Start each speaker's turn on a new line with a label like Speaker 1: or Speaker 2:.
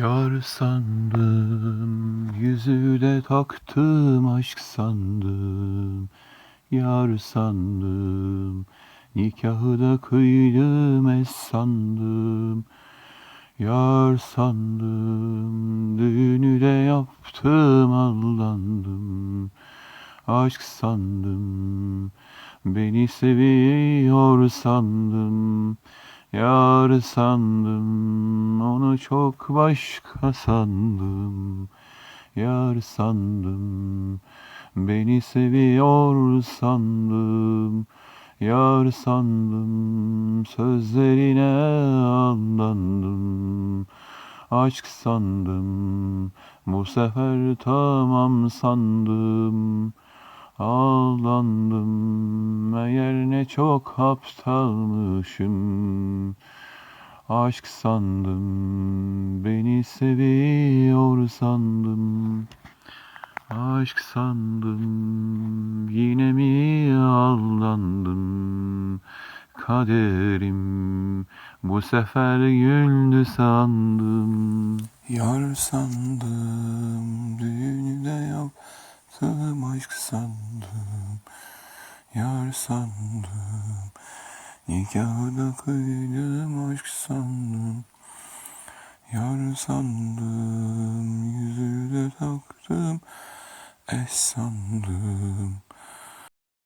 Speaker 1: Yar sandım, yüzü de taktım aşk sandım. Yar sandım, nikahı da kıydım es sandım. Yar sandım, düğünü de yaptım aldandım. Aşk sandım, beni seviyor sandım. Yar sandım, onu çok başka sandım. Yar sandım, beni seviyor sandım. Yar sandım, sözlerine aldandım. Aşk sandım, bu sefer tamam sandım. Aldandım, meğer ne çok aptalmışım. Aşk sandım, beni seviyor sandım. Aşk sandım, yine mi aldandım? Kaderim bu sefer güldü sandım. Yar sandım, düğünü de yaptım aşk sandım. Yar sandım, nikahı da kıydım aşk sandım. Yar sandım, yüzüğü de taktım es sandım.